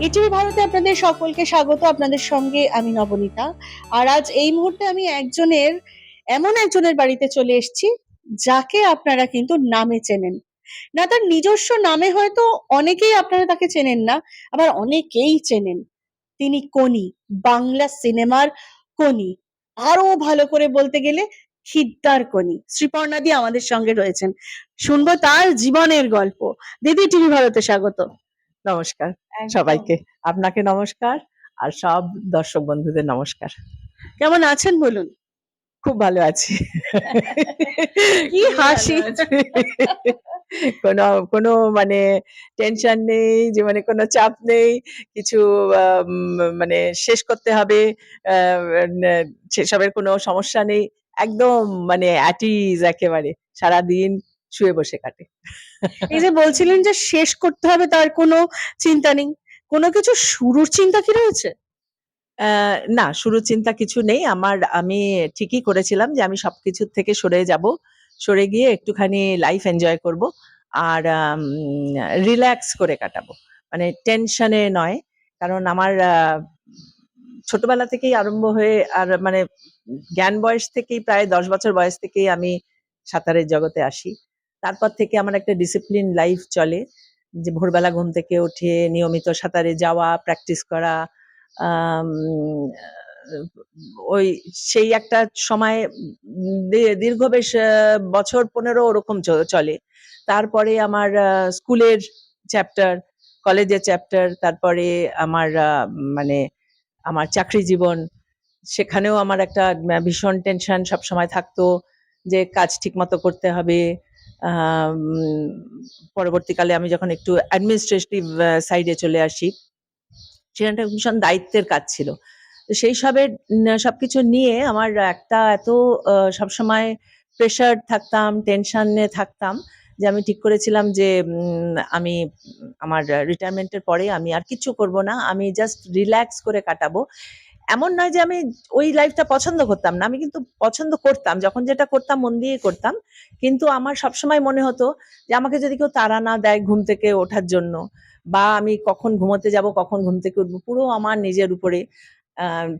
ETV ভারতে আপনাদের সকলকে স্বাগত। আপনাদের সঙ্গে আমি নবনীতা। আর আজ এই মুহূর্তে আমি একজনের, এমন একজনের বাড়িতে চলে এসেছি, যাকে আপনারা কিন্তু নামে চেনেন। না, তার নিজস্ব নামে হয়তো অনেকেই আপনারা তাকে চেনেন না, আবার অনেকেই চেনেন। তিনি কোনি বাংলা সিনেমার কোনি আরও ভালো করে বলতে গেলে খিদ্দার কোনি শ্রীপর্ণা দি আমাদের সঙ্গে রয়েছেন। শুনব তার জীবনের গল্প। দিদি টিভি ভারতে স্বাগত। নমস্কার সবাইকে। আপনাকে নমস্কার আর সব দর্শক বন্ধুদের নমস্কার। কেমন আছেন বলুন? খুব ভালো আছি। কি হাসি। কোনো কোনো মানে টেনশন নেই যে মানে কোনো চাপ নেই কিছু মানে শেষ করতে হবে সেসবের কোনো সমস্যা নেই। একদম মানে অ্যাটিজ একেবারে। সারাদিন শুয়ে বসে কাটে। এই যে বলছিলেন যে শেষ করতে হবে তার কোনো চিন্তা নেই। কোনো কিছু শুরুর চিন্তা কি রয়েছে? না শুরু চিন্তা কিছু নেই। আমার আমি ঠিকই করেছিলাম যে আমি সবকিছু থেকে সরে যাব। সরে গিয়ে একটুখানি লাইফ এনজয় করব আর রিল্যাক্স করে কাটাবো। মানে টেনশনে নয়। কারণ আমার আহ, ছোটবেলা থেকেই আরম্ভ হয়ে আর মানে জ্ঞান বয়স থেকেই প্রায় দশ বছর বয়স থেকেই আমি সাঁতারের জগতে আসি। তারপর থেকে আমার একটা ডিসিপ্লিন লাইফ চলে। যে ভোরবেলা ঘুম থেকে উঠে নিয়মিত সাঁতারে যাওয়া প্র্যাকটিস করা ওই সেই একটা সময় দীর্ঘ বেশ বছর পনেরো ওরকম চলে। তারপরে আমার স্কুলের চ্যাপ্টার কলেজের চ্যাপ্টার তারপরে আমার মানে আমার চাকরি জীবন, সেখানেও আমার একটা ভীষণ টেনশন সব সময় থাকতো যে কাজ ঠিক মতো করতে হবে পরবর্তীকালে আমি যখন একটু অ্যাডমিনিস্ট্রেটিভ সাইডে চলে আসি সেখানটা ভীষণ দায়িত্বের কাজ ছিল। তো সেই সবের উম, সবকিছু নিয়ে আমার একটা এত সবসময় প্রেশার থাকতাম টেনশনে থাকতাম যে আমি ঠিক করেছিলাম যে আমি আমার রিটায়ারমেন্টের পরে আমি আর কিছু করব না আমি জাস্ট রিল্যাক্স করে কাটাবো। এমন নয় যে আমি ওই লাইফটা পছন্দ করতাম না, আমি কিন্তু পছন্দ করতাম, যখন যেটা করতাম মন দিয়ে করতাম। কিন্তু আমার সবসময় মনে হতো যে আমাকে যদি কেউ তাড়া না দেয় ঘুম থেকে ওঠার জন্য, বা আমি কখন ঘুমোতে যাব, কখন ঘুম থেকে উঠবো, পুরো আমার নিজের উপরে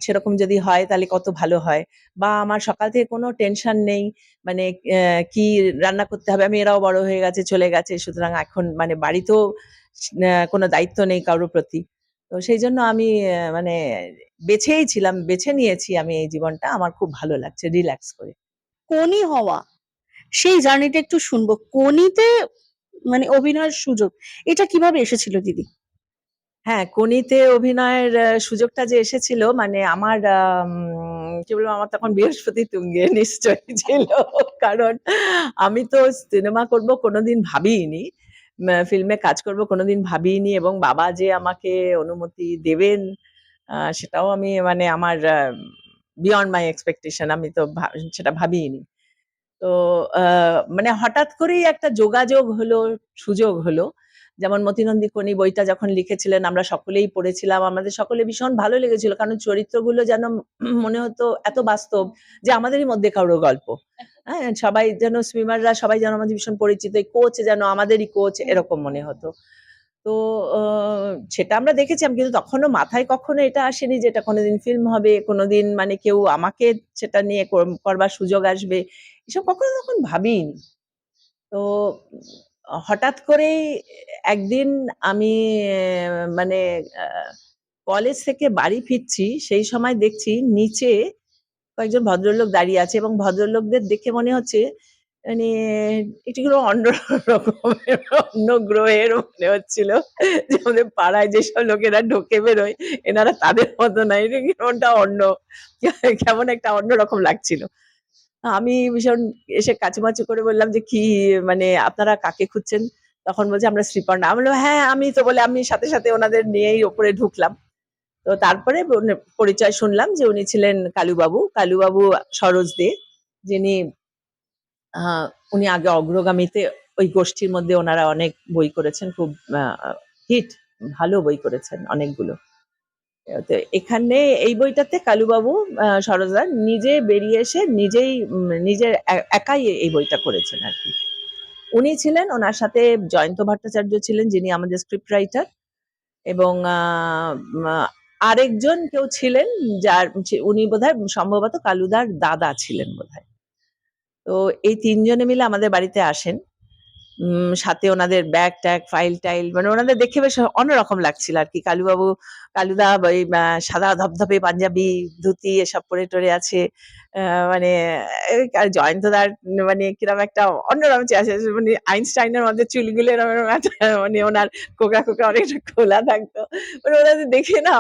সেরকম যদি হয় তাহলে কত ভালো হয়। বা আমার সকাল থেকে কোনো টেনশন নেই মানে কি রান্না করতে হবে, আমি এরাও বড় হয়ে গেছে, চলে গেছে, সুতরাং এখন মানে বাড়িতেও কোনো দায়িত্ব নেই কারোর প্রতি। তো সেই জন্য আমি মানে বেছেই ছিলাম, বেছে নিয়েছি আমি এই জীবনটা। আমার খুব ভালো লাগছে রিল্যাক্স করে। কোনি হওয়া, সেই জার্নিটা একটু শুনব। কোনিতে মানে অভিনয়ের সুযোগ, এটা কীভাবে এসেছিল দিদি? হ্যাঁ কোনিতে অভিনয়ের সুযোগটা যে এসেছিল মানে আমার কি বলব, আমার তখন বৃহস্পতি তুঙ্গে নিশ্চয়ই ছিল। কারণ আমি তো সিনেমা করব কোনোদিন ভাবিনি ফিল্মে কাজ করব কোনোদিন ভাবিনি এবং বাবা যে আমাকে অনুমতি দেবেন সেটাও আমি মানে আমার বিয়ন্ড মাই এক্সপেকটেশন আমি তো সেটা ভাবিনি তো মানে হঠাৎ করেই একটা যোগাযোগ হলো, সুযোগ হলো। যেমন মতিনন্দী কোনি বইটা যখন লিখেছিলেন, আমরা সকলেই পড়েছিলাম। আমাদের সকলে ভীষণ ভালো লেগেছিল, কারণ চরিত্রগুলো যেন মনে হতো এত বাস্তব যে আমাদেরই মধ্যে কারও গল্প। হ্যাঁ সবাই যেন সুইমাররা সবাই যেন আমাদের ভীষণ পরিচিত কোচ যেন আমাদেরই কোচ এরকম মনে হতো। তো সেটা আমরা দেখেছিলাম কিন্তু তখনও মাথায় কখনো এটা আসেনি যে এটা কোনোদিন ফিল্ম হবে, কোনোদিন মানে কেউ আমাকে সেটা নিয়ে করবার সুযোগ আসবে। এসব কখনো তখন ভাবিনি তো, হঠাৎ করেই একদিন আমি মানে কলেজ থেকে বাড়ি ফিরছি, সেই সময় দেখছি নিচে কয়েকজন ভদ্রলোক দাঁড়িয়ে আছে এবং ভদ্রলোকদের দেখে মনে হচ্ছে মানে এটিগুলো অন্য রকমের, অন্য গ্রহের মনে হচ্ছিল। যে আমাদের পাড়ায় যেসব লোকেরা ঢোকে বেরোয়, এনারা তাদের মতো নাই এটা কেমনটা অন্য, কেমন একটা অন্য রকম লাগছিল। আমি ভীষণ এসে কাচুমাচু করে বললাম যে, কি মানে আপনারা কাকে খুঁজছেন? তখন বলছে, আমরা শ্রীপর্ণা। আমি বললাম হ্যাঁ আমি তো বলে, আমি সাথে সাথে ওনাদের নিয়েই ওপরে ঢুকলাম। তো তারপরে পরিচয় শুনলাম যে উনি ছিলেন কালুবাবু। কালুবাবু সরোজ দে, যিনি উনি আগে অগ্রগামীতে ওই গোষ্ঠীর মধ্যে ওনারা অনেক বই করেছেন খুব হিট ভালো বই করেছেন অনেকগুলো। তো এখানে এই বইটাতে কালুবাবু আহ, সরোজদা নিজে বেরিয়ে এসে নিজেই নিজের একাই এই বইটা করেছেন আর কি। উনি ছিলেন ওনার সাথে জয়ন্ত ভট্টাচার্য ছিলেন যিনি আমাদের স্ক্রিপ্ট রাইটার এবং আরেকজন কেউ ছিলেন যার উনি বোধহয় সম্ভবত কালুদার দাদা ছিলেন বোধহয়। তো এই তিনজনে মিলে আমাদের বাড়িতে আসেন। সাথে ওনাদের ব্যাগ ট্যাগ ফাইল টাইল মানে ওনাদের দেখে বেশ অন্যরকম লাগছিল আর কি। কালুবাবু, কালুদা, ওই সাদা ধপধপে পাঞ্জাবি, ধুতি এসব পরে টরে আছে। মানে আর জয়ন্তদার মানে কিরম একটা অন্যরকম আছে। মানে আইনস্টাইনের মধ্যে চুলগুলো এরম মানে ওনার কোকা কোকা অনেকটা খোলা থাকতো। মানে ওনাদের দেখে না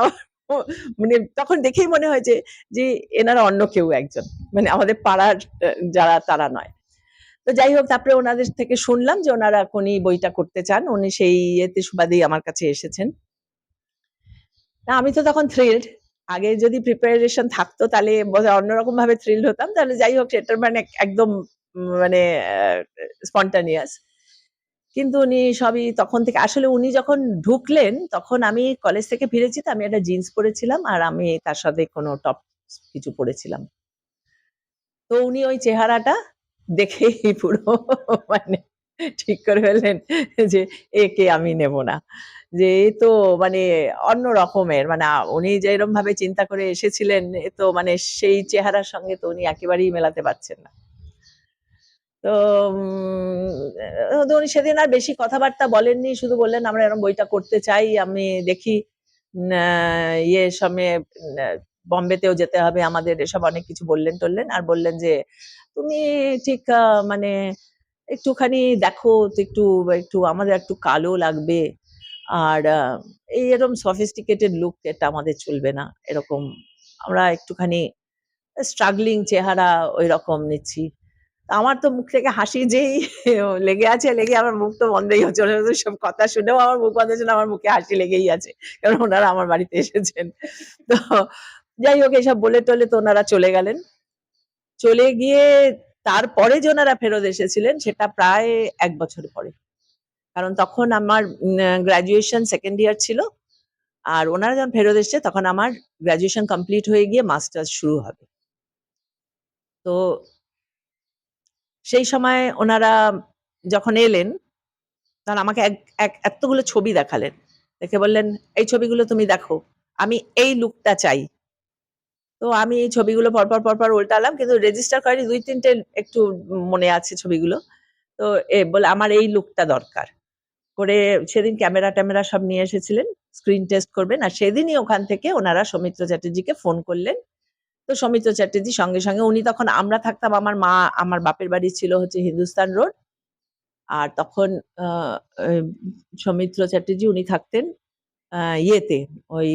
মানে তখন দেখেই মনে হয়েছে যে এনারা অন্য কেউ একজন। মানে আমাদের পাড়ার যারা তারা নয়। তো যাই হোক, তারপরে ওনাদের থেকে শুনলাম যে ওনারা কোনি বইটা করতে চান। উনি সেই ইয়েতে সুবাদেই আমার কাছে এসেছেন। না আমি তো তখন থ্রিল্ড আগে যদি প্রিপারেশন থাকতো, তাহলে অন্যরকম ভাবে থ্রিল্ড হতাম। তাহলে যাই হোক, সেটার মানে একদম মানে স্পন্টানিয়াস কিন্তু উনি সবই তখন থেকে, আসলে উনি যখন ঢুকলেন, তখন আমি কলেজ থেকে ফিরেছি তো আমি একটা জিন্স পরেছিলাম আর আমি তার সাথে কোনো টপ কিছু পরেছিলাম। তো উনি ওই চেহারাটা দেখেই পুরো মানে ঠিক করে ফেললেন যে, একে আমি নেব না। যে এ তো মানে অন্য রকমের মানে উনি যেরকম ভাবে চিন্তা করে এসেছিলেন, এ তো মানে সেই চেহারার সঙ্গে তো উনি একেবারেই মেলাতে পারছেন না। তো উনি সেদিন আর বেশি কথাবার্তা বলেননি, শুধু বললেন, আমরা এরকম বইটা করতে চাই, আমি দেখি ইয়ে সময়ে বম্বেতেও যেতে হবে, আমাদের এসব অনেক কিছু বললেন, টললেন, আর বললেন যে, তুমি ঠিক মানে একটুখানি দেখো একটু একটু আমাদের একটু কালো লাগবে, আর এই এরকম সফিস্টিকেটেড লুক এটা আমাদের চলবে না। এরকম আমরা একটুখানি স্ট্রাগলিং চেহারা ওই রকম নিচ্ছি। আমার তো মুখ থেকে হাসি যেই লেগে আছে লেগে আমার মুখ তো বন্ধই হচ্ছে। ওনাদের সব কথা শুনেও আমার মুখ বন্ধ হচ্ছে আমার মুখে হাসি লেগেই আছে। কারণ ওনারা আমার বাড়িতে এসেছেন। তো যাই হোক, এসব বলে টলে তো ওনারা চলে গেলেন। চলে গিয়ে তারপরে যে ওনারা ফেরত এসেছিলেন, সেটা প্রায় এক বছর পরে। কারণ তখন আমার গ্রাজুয়েশন সেকেন্ড ইয়ার ছিল। আর ওনারা যখন ফেরত এসছে, তখন আমার গ্রাজুয়েশন কমপ্লিট হয়ে গিয়ে মাস্টার্স শুরু হবে। তো সেই সময় ওনারা যখন এলেন তখন আমাকে এক এক, এতগুলো ছবি দেখালেন। দেখে বললেন, এই ছবিগুলো তুমি দেখো। আমি এই লুকটা চাই। তো আমি এই ছবিগুলো পরপর পরপর উল্টালাম, কিন্তু রেজিস্টার করেনি। দুই, তিনটে একটু মনে আছে ছবিগুলো। তো এ বলে, আমার এই লুকটা দরকার। করে সেদিন ক্যামেরা ট্যামেরা সব নিয়ে এসেছিলেন স্ক্রিন টেস্ট করবেন। আর সেদিনই ওখান থেকে ওনারা সৌমিত্র চ্যাটার্জিকে ফোন করলেন। তো সৌমিত্র চ্যাটার্জি সঙ্গে সঙ্গে উনি তখন আমরা থাকতাম, আমার মা আমার বাপের বাড়ি ছিল হচ্ছে হিন্দুস্তান রোড। আর তখন সৌমিত্র চ্যাটার্জি উনি থাকতেন ইয়েতে, ওই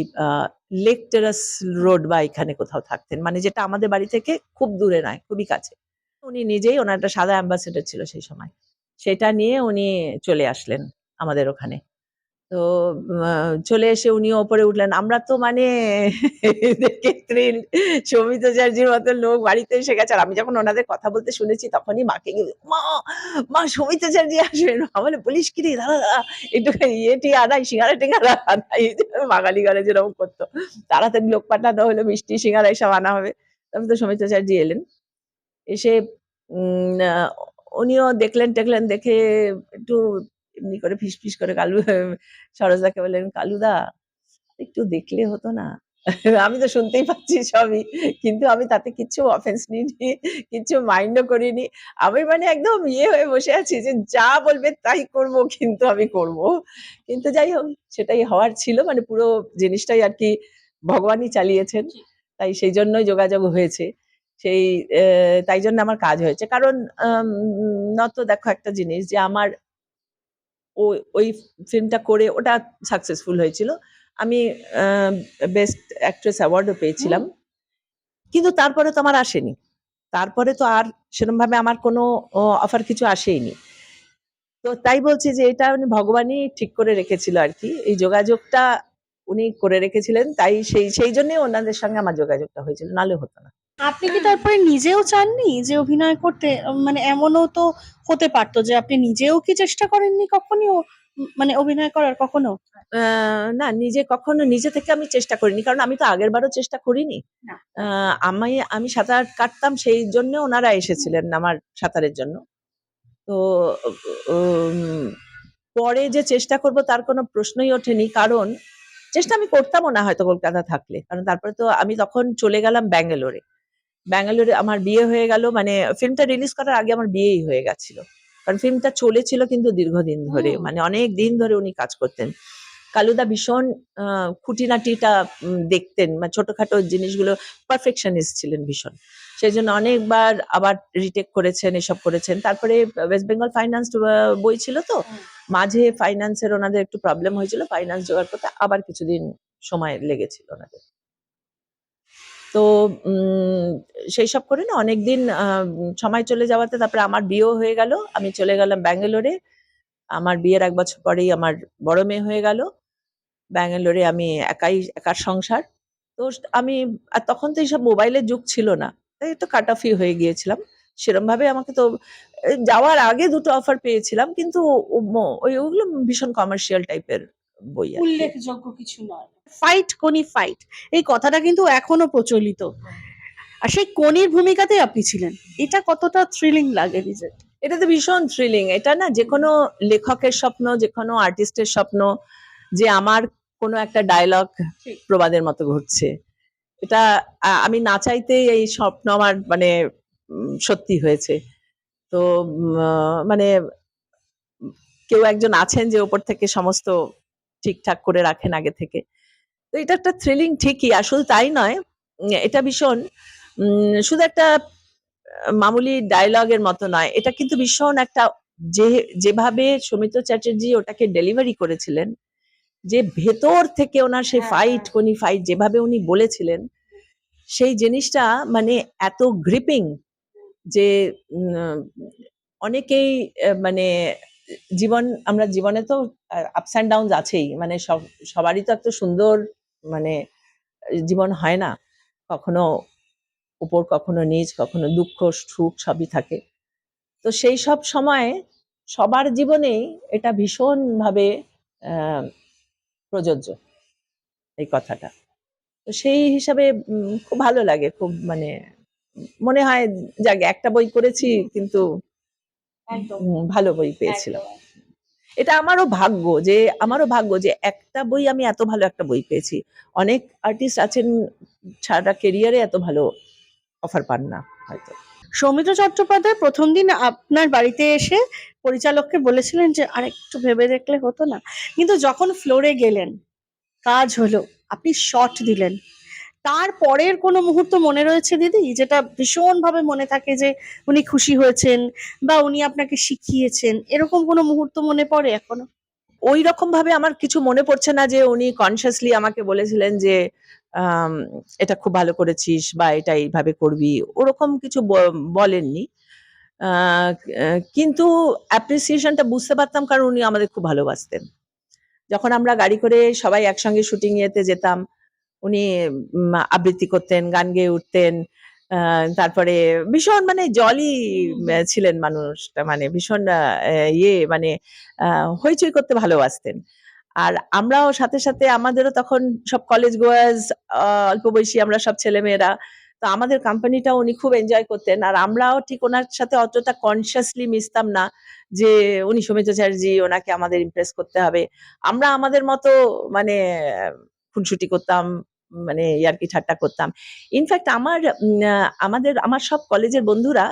লেক টেরাস রোড বা এখানে কোথাও থাকতেন। মানে যেটা আমাদের বাড়ি থেকে খুব দূরে নয়, খুবই কাছে। উনি নিজেই ওনার একটা সাদা অ্যাম্বাসেডার ছিল সেই সময়। সেটা নিয়ে উনি চলে আসলেন আমাদের ওখানে। তো চলে এসে উনি ওপরে উঠলেন। আমরা তো মানে সৌমিত চ্যাটার্জির মতো লোক বাড়িতে এসে গেছে। আর আমি যখন ওনাদের কথা বলতে শুনেছি, তখনই মাকে গিয়ে মা মা সৌমিত চ্যাটার্জি আসবেন? বলে বলিস কি রে দাদা দাদা, একটু ইয়ে টি আনাই সিঙ্গারা টিঙ্গারা আনাই বাঙালি ঘরে যেরকম করতো। তাড়াতাড়ি লোক পাঠানো হলো, মিষ্টি সিঙ্গারা এসব আনা হবে। তখন তো সৌমিত চ্যাটার্জি এলেন। এসে উনিও দেখলেন, টেকলেন, দেখে একটু এমনি করে ফিস ফিস করে কালু সরোজদাকে বললেন কালুদা একটু দেখলে হতো না? আমি তো শুনতেই পাচ্ছি সবই কিন্তু আমি তাতে কিচ্ছু অফেন্স নিইনি কিচ্ছু মাইন্ডও করিনি। আমি মানে একদম ইয়ে হয়ে বসে আছি যে যা বলবে তাই করব কিন্তু আমি করব। কিন্তু যাই হোক সেটাই হওয়ার ছিল মানে পুরো জিনিসটাই আর কি ভগবানই চালিয়েছেন। তাই সেই জন্যই যোগাযোগ হয়েছে। সেই তাই জন্য আমার কাজ হয়েছে। কারণ নত দেখো একটা জিনিস যে আমার ওই ওই ফিল্মটা করে ওটা সাকসেসফুল হয়েছিল। আমি বেস্ট অ্যাক্ট্রেস অ্যাওয়ার্ডও পেয়েছিলাম। কিন্তু তারপরে তো আমার আসেনি। তারপরে তো আর সেরকম ভাবে আমার কোনো অফার কিছু আসেইনি। তো তাই বলছি যে এটা উনি ভগবানই ঠিক করে রেখেছিল আর কি। এই যোগাযোগটা উনি করে রেখেছিলেন। তাই সেই সেই জন্যই ওনাদের সঙ্গে আমার যোগাযোগটা হয়েছিল। নালে হতো না। আপনি কি তারপরে নিজেও চাননি যে অভিনয় করতে? মানে এমনও তো হতে পারতো যে আপনি নিজেও কি চেষ্টা করেননি উম, মানে অভিনয় করার কখনো? না নিজে কখনো নিজে থেকে আমি চেষ্টা করিনি কারণ আমি তো আগের বারও চেষ্টা করিনি। না। আমি আমি সাঁতার কাটতাম সেই জন্য ওনারা এসেছিলেন আমার সাঁতারের জন্য। তো উম, পরে যে চেষ্টা করব তার কোনো প্রশ্নই ওঠেনি কারণ চেষ্টা আমি করতামও না হয়তো কলকাতা থাকলে। কারণ তারপরে তো আমি তখন চলে গেলাম ব্যাঙ্গালোরে। ব্যাঙ্গালোরে আমার বিয়ে হয়ে গেল মানে ফিল্মটা রিলিজ করার আগে আমার বিয়েই হয়ে গেছিল। কারণ ফিল্মটা চলেছিল কিন্তু দীর্ঘদিন ধরে মানে অনেক দিন ধরে উনি কাজ করতেন। কালুদা ভীষণ খুঁটিনাটিটা দেখতেন মানে ছোটখাটো জিনিসগুলো পারফেকশনিস্ট ছিলেন ভীষণ। সেই জন্য অনেকবার আবার রিটেক করেছেন এসব করেছেন। তারপরে ওয়েস্ট বেঙ্গল ফাইন্যান্স বই ছিল তো। মাঝে ফাইন্যান্সের ওনাদের একটু প্রবলেম হয়েছিল ফাইন্যান্স জোগাড় করতে আবার কিছুদিন সময় লেগেছিল ওনাদের। তো সেই সব করে না অনেকদিন আহ, সময় চলে যাওয়াতে তারপরে আমার বিয়েও হয়ে গেল। আমি চলে গেলাম ব্যাঙ্গালোরে। আমার বিয়ের এক বছর পরেই আমার বড় মেয়ে হয়ে গেল। ব্যাঙ্গালোরে আমি একাই একার সংসার। তো আমি আর তখন তো এইসব মোবাইলের যুগ ছিল না। তাই একটু কাট অফই হয়ে গিয়েছিলাম। সেরম ভাবে আমাকে তো যাওয়ার আগে দুটো অফার পেয়েছিলাম। কিন্তু ওই ওগুলো ভীষণ কমার্শিয়াল টাইপের বই উল্লেখযোগ্য কিছু নয়। ফাইট কোনি ফাইট এই কথাটা কিন্তু এখনও প্রচলিত। আর সেই কোনির ভূমিকাতে আপনি ছিলেন। এটা কতটা থ্রিলিং লাগে নিজের? এটা তো ভীষণ থ্রিলিং এটা না যে কোনো লেখকের স্বপ্ন যে কোনো আর্টিস্টের স্বপ্ন যে আমার কোনো একটা ডায়লগ প্রবাদের মতো ঘটছে। এটা আমি না চাইতেই এই স্বপ্ন আমার মানে সত্যি হয়েছে। তো মানে কেউ একজন আছেন যে ওপর থেকে সমস্ত ঠিকঠাক করে রাখেন আগে থেকে তো এটা একটা থ্রিলিং ঠিকই শুধু তাই নয় এটা ভীষণ শুধু একটা মামুলি ডায়লগের মতো নয় এটা কিন্তু ভীষণ একটা যে যেভাবে সৌমিত্র চ্যাটার্জি ওটাকে ডেলিভারি করেছিলেন যে ভেতর থেকে ওনার সেই ফাইট। কোনি ফাইট যেভাবে উনি বলেছিলেন সেই জিনিসটা মানে এত গ্রিপিং যে অনেকেই মানে জীবন, আমরা জীবনে তো আপস অ্যান্ড ডাউন আছেই। মানে সব, সবারই তো একটা সুন্দর মানে জীবন হয় না। কখনো উপর, কখনো নিচ, কখনো দুঃখ, সুখ সবই থাকে। তো সেই সব সময়ে সবার জীবনেই এটা ভীষণভাবে প্রযোজ্য, এই কথাটা। তো সেই হিসাবে খুব ভালো লাগে, খুব মানে মনে হয়, যাক, একটা বই করেছি, কিন্তু ভালো বই পেয়েছিলাম। এটা আমারও ভাগ্য যে আমারও ভাগ্য যে একটা বই আমি এত ভালো একটা বই পেয়েছি। অনেক আর্টিস্ট আছেন সারা কেরিয়ারে এত ভালো অফার পান না হয়তো। সৌমিত্র চট্টোপাধ্যায় প্রথম দিন আপনার বাড়িতে এসে পরিচালককে বলেছিলেন যে আর একটু ভেবে দেখলে হতো না। কিন্তু যখন ফ্লোরে গেলেন কাজ হলো আপনি শট দিলেন। তারপরের কোনো মুহূর্ত মনে রয়েছে দিদি? যেটা ভীষণ ভাবে মনে থাকে যে উনি খুশি হয়েছেন বা উনি আপনাকে শিখিয়েছেন, এরকম কোনো মুহূর্ত মনে পড়ে এখনও? ওই রকম ভাবে আমার কিছু মনে পড়ছে না যে উনি কনসিয়াসলি আমাকে বলেছিলেন যে এটা খুব ভালো করেছিস বা এটা এইভাবে করবি। ওরকম কিছু বলেননি। কিন্তু অ্যাপ্রিসিয়েশনটা বুঝতে পারতাম কারণ উনি আমাদের খুব ভালোবাসতেন। যখন আমরা গাড়ি করে সবাই একসঙ্গে শুটিং এতে যেতাম উনি আবৃত্তি করতেন, গান গেয়ে উঠতেন তারপরে ভীষণ মানে জলই ছিলেন মানুষটা মানে ভীষণ ইয়ে মানে হইচই করতে ভালোবাসতেন। আর আমরাও সাথে সাথে আমাদেরও তখন সব কলেজ গোয়ার্স অল্প বয়সী আমরা সব ছেলেমেয়েরা, তো আমাদের কোম্পানিটা উনি খুব এনজয় করতেন। আর আমরাও ঠিক ওনার সাথে অতটা কনসিয়াসলি মিশতাম না যে, উনি সৌমিত্র চ্যাটার্জি, ওনাকে আমাদের ইমপ্রেস করতে হবে। আমরা আমাদের মতো মানে খুনসুটি করতাম মানে ইয়ার্কি ঠাট্টা করতাম। ইনফ্যাক্ট আমার আমাদের আমার সব কলেজের বন্ধুরা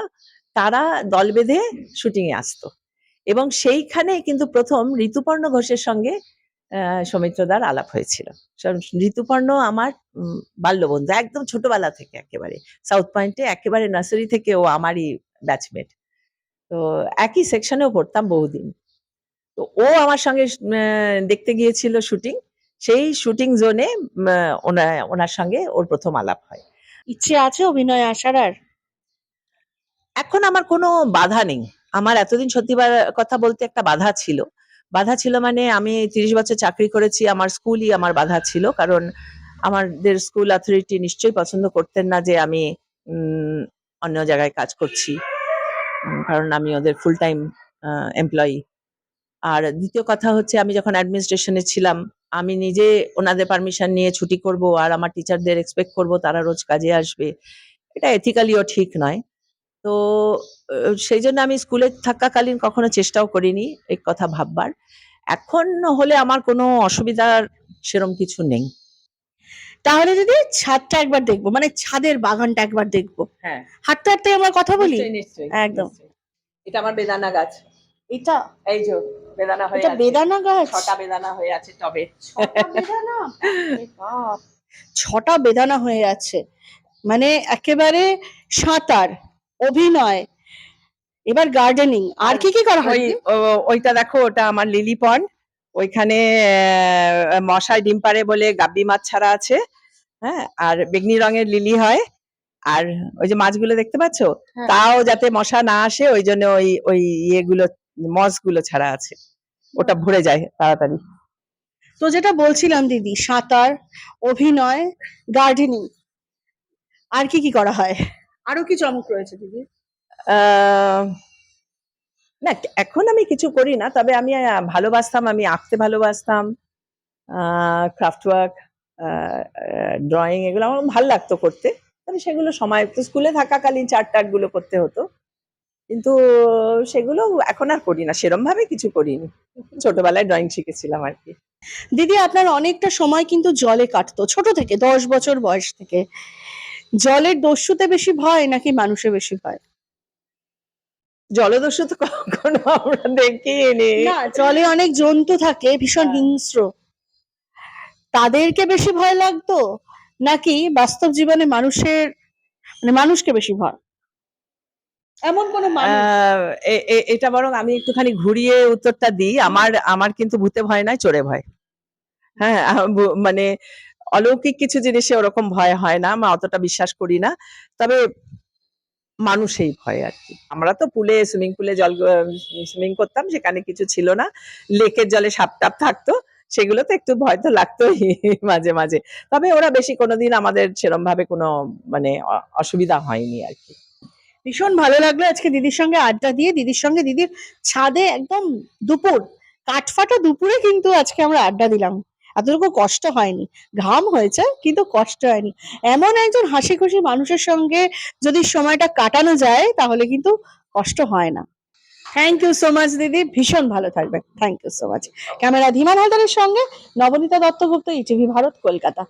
তারা দল বেঁধে শুটিং এ আসতো। এবং সেইখানে কিন্তু প্রথম ঋতুপর্ণ ঘোষের সঙ্গে সৌমিত্রদার আলাপ হয়েছিল। ঋতুপর্ণ আমার উম, বাল্যবন্ধু একদম ছোটবেলা থেকে একেবারে। সাউথ পয়েন্টে একেবারে নার্সারি থেকে ও আমারই ব্যাচমেট তো একই সেকশনেও পড়তাম বহুদিন। তো ও আমার সঙ্গে দেখতে গিয়েছিল শুটিং সেই শুটিং জোনে ওনার সঙ্গে ওর প্রথম আলাপ হয়। ইচ্ছে আছে অভিনয় আসার আর? এখন আমার কোনো বাধা নেই। আমার এতদিন সত্যি বা- কথা বলতে একটা বাধা ছিল। বাধা ছিল মানে আমি তিরিশ বছর চাকরি করেছি আমার স্কুলই আমার বাধা ছিল। কারণ আমাদের স্কুল অথরিটি নিশ্চয়ই পছন্দ করতেন না যে আমি অন্য জায়গায় কাজ করছি। কারণ আমি ওদের ফুল টাইম এমপ্লয়ি আর দ্বিতীয় কথা হচ্ছে আমি যখন অ্যাডমিনিস্ট্রেশনে ছিলাম আমি নিজে ওনাদের পারমিশন নিয়ে ছুটি করব আর আমার টিচারদের এক্সপেক্ট করব তারা রোজ কাজে আসবে। এটা এথিক্যালিও ঠিক নয়। তো সেই জন্য আমি স্কুলে থাকাকালীন কখনো চেষ্টাও করিনি এই কথা ভাববার। এখন হলে আমার কোনো অসুবিধার সেরম কিছু নেই। তাহলে যদি ছাদটা একবার দেখব মানে ছাদের বাগানটা একবার দেখব। হ্যাঁ। হাঁটতে হাঁটতে আমরা কথা বলি? একদম। এটা আমার বেদানা গাছ। এটা? এই যে বেদানা হয়ে আছে। বেদানা গাছ? ছটা বেদানা হয়ে আছে টবে। ছটা বেদানা? ছটা বেদানা হয়ে আছে। মানে একেবারে সাঁতার অভিনয় এবার গার্ডেনিং আর কি কি করা হয়? ওইটা দেখো ওটা আমার লিলি পন্ড ওইখানে মশায় ডিম পারে বলে গাব্বি মাছ ছাড়া আছে। হ্যাঁ আর বেগনি রঙের লিলি হয়। আর ওই যে মাছগুলো দেখতে পাচ্ছো? হ্যাঁ। তাও যাতে মশা না আসে ওই জন্য ওই ওই ইয়েগুলো মসগুলো ছাড়া আছে। ওটা ভরে যায় তাড়াতাড়ি। তো যেটা বলছিলাম দিদি সাঁতার অভিনয় গার্ডেনিং আর কি কি করা হয়? আরও কি চমক রয়েছে দিদি? না এখন আমি কিছু করি না তবে আমি ভালোবাসতাম আমি আঁকতে ভালোবাসতাম ক্রাফট ওয়ার্ক ড্রয়িং এগুলো আমার ভালো লাগতো করতে। তবে সেগুলো সময় তো স্কুলে থাকাকালীন চার টাটগুলো করতে হতো। কিন্তু সেগুলো এখন আর করি না সেরম ভাবে কিছু করিনি। ছোটবেলায় ড্রয়িং শিখেছিলাম আর কি। দিদি আপনার অনেকটা সময় কিন্তু জলে কাটতো ছোট থেকে দশ বছর বয়স থেকে। জলের দস্যুতে বেশি ভয় নাকি মানুষে বেশি ভয়? জলদস্যু তো কখনো আমরা দেখিনি। না জলে অনেক জন্তু থাকে ভীষণ হ্যাঁ। হিংস্র। তাদেরকে বেশি ভয় লাগতো নাকি বাস্তব জীবনে মানুষের মানে মানুষকে বেশি ভয়? এমন কোন এটা বরং আমি একটুখানি ঘুরিয়ে উত্তরটা দিই। আমার আমার কিন্তু ভূতে ভয় নাই চোরে ভয়। হ্যাঁ মানে অলৌকিক কিছু জিনিসে ওরকম ভয় হয় না, আমি অতটা বিশ্বাস করি না। তবে মানুষেই ভয় আর কি। আমরা তো পুলে, সুইমিং পুলে জল সুইমিং করতাম, সেখানে কিছু ছিল না। লেকের জলে সাপ টাপ থাকতো, সেগুলো তো একটু ভয় তো লাগতোই মাঝে মাঝে। তবে ওরা বেশি কোনোদিন আমাদের সেরম ভাবে কোনো মানে অসুবিধা হয়নি আর কি। ভীষণ ভালো লাগল আজকে দিদির সঙ্গে আড্ডা দিয়ে। দিদির সঙ্গে দিদির ছাদে একদম দুপুর, কাঠফাটা দুপুরে কিন্তু আজকে আমরা আড্ডা দিলাম। এতটুকু কষ্ট হয়নি। ঘাম হয়েছে, কিন্তু কষ্ট হয়নি। এমন একজন হাসি খুশি মানুষের সঙ্গে যদি সময়টা কাটানো যায়, তাহলে কিন্তু কষ্ট হয় না। থ্যাংক ইউ সো মাচ দিদি। ভীষণ ভালো থাকবেন। Thank you so much camera Dhiman হালদারের সঙ্গে নবনীতা দত্তগুপ্ত ইটিভি ভারত, কলকাতা।